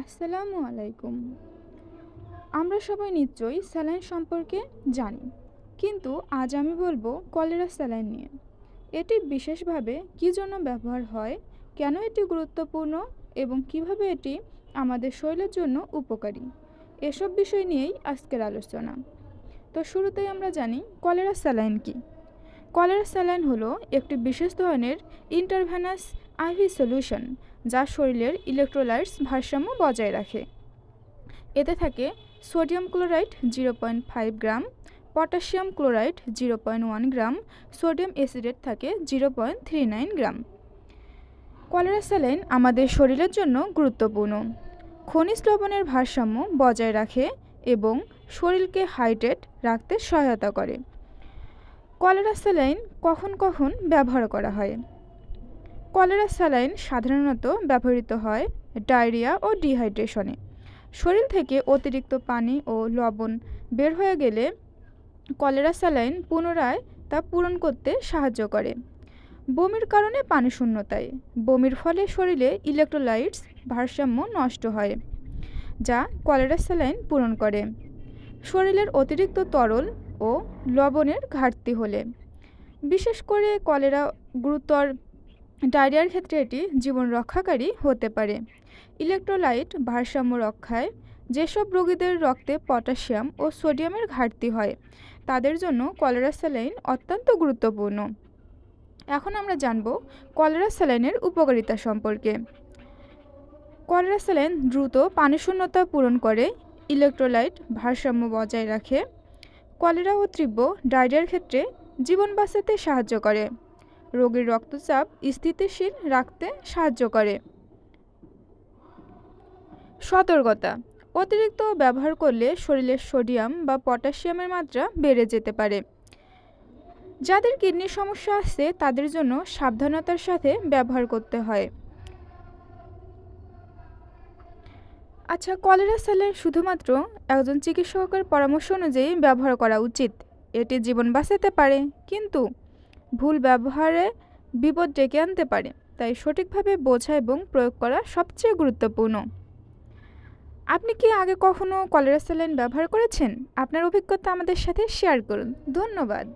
আসসালামু আলাইকুম। আমরা সবাই নিশ্চয়ই স্যালাইন সম্পর্কে জানি, কিন্তু আজ আমি বলব কলেরা স্যালাইন নিয়ে। এটি বিশেষভাবে কী জন্য ব্যবহার হয়, কেন এটি গুরুত্বপূর্ণ, এবং কীভাবে এটি আমাদের শরীরের জন্য উপকারী, এসব বিষয় নিয়েই আজকের আলোচনা। তো শুরুতেই আমরা জানি কলেরা স্যালাইন কী। কলেরা স্যালাইন হলো একটি বিশেষ ধরনের ইন্টারভেনাস আইভি সলিউশন যা শরীরের ইলেকট্রোলাইটস ভারসাম্য বজায় রাখে। এতে থাকে sodium chloride zero point five gram potassium chloride zero point one gram sodium acetate থাকে zero point three nine gram. Cholera saline আমাদের শরীরের জন্য গুরুত্বপূর্ণ। খনিজ লবণের ভারসাম্য বজায় রাখে এবং শরীরকে হাইড্রেট রাখতে সহায়তা করে। কলেরা স্যালাইন কখন কখন ব্যবহার করা হয়? কলেরা স্যালাইন সাধারণত ব্যবহৃত হয় ডায়রিয়া ও ডিহাইড্রেশনে। শরীর থেকে অতিরিক্ত পানি ও লবণ বের হয়ে গেলে কলেরা স্যালাইন পুনরায় তা পূরণ করতে সাহায্য করে। বমির কারণে পানি শূন্যতায়। বমির ফলে শরীরে ইলেকট্রোলাইটস ভারসাম্য নষ্ট হয়, যা কলেরা স্যালাইন পূরণ করে। শরীরের অতিরিক্ত তরল ও লবণের ঘাটতি হলে। বিশেষ করে কলেরা গুরুতর ডায়রিয়ার ক্ষেত্রে এটি জীবন রক্ষাকারী হতে পারে। ইলেকট্রোলাইট ভারসাম্য রক্ষায় যেসব রোগীদের রক্তে পটাশিয়াম ও সোডিয়ামের ঘাটতি হয়, তাদের জন্য কলেরা স্যালাইন অত্যন্ত গুরুত্বপূর্ণ। এখন আমরা জানব কলেরা স্যালাইনের উপকারিতা সম্পর্কে। কলেরা স্যালাইন দ্রুত পানিশূন্যতা পূরণ করে, ইলেকট্রোলাইট ভারসাম্য বজায় রাখে। কলেরা ও তীব্র ডায়রিয়ার ক্ষেত্রে জীবন বাঁচাতে সাহায্য করে। রোগীর রক্তচাপ স্থিতিশীল রাখতে সাহায্য করে। সতর্কতা, অতিরিক্ত ব্যবহার করলে শরীরের সোডিয়াম বা পটাশিয়ামের মাত্রা বেড়ে যেতে পারে। যাদের কিডনির সমস্যা আছে, তাদের জন্য সাবধানতার সাথে ব্যবহার করতে হয়। আচ্ছা কলেরা স্যালাইন শুধুমাত্র একজন চিকিৎসকের পরামর্শ অনুযায়ী ব্যবহার করা উচিত। এটি জীবন বাঁচাতে পারে, কিন্তু ভুল ব্যবহারে বিপদ ডেকে আনতে পারে, তাই সঠিকভাবে বোঝা এবং প্রয়োগ করা সবচেয়ে গুরুত্বপূর্ণ। আপনি কি আগে কখনো কলেরা স্যালাইন ব্যবহার করেছেন? আপনার অভিজ্ঞতা আমাদের সাথে শেয়ার করুন। ধন্যবাদ।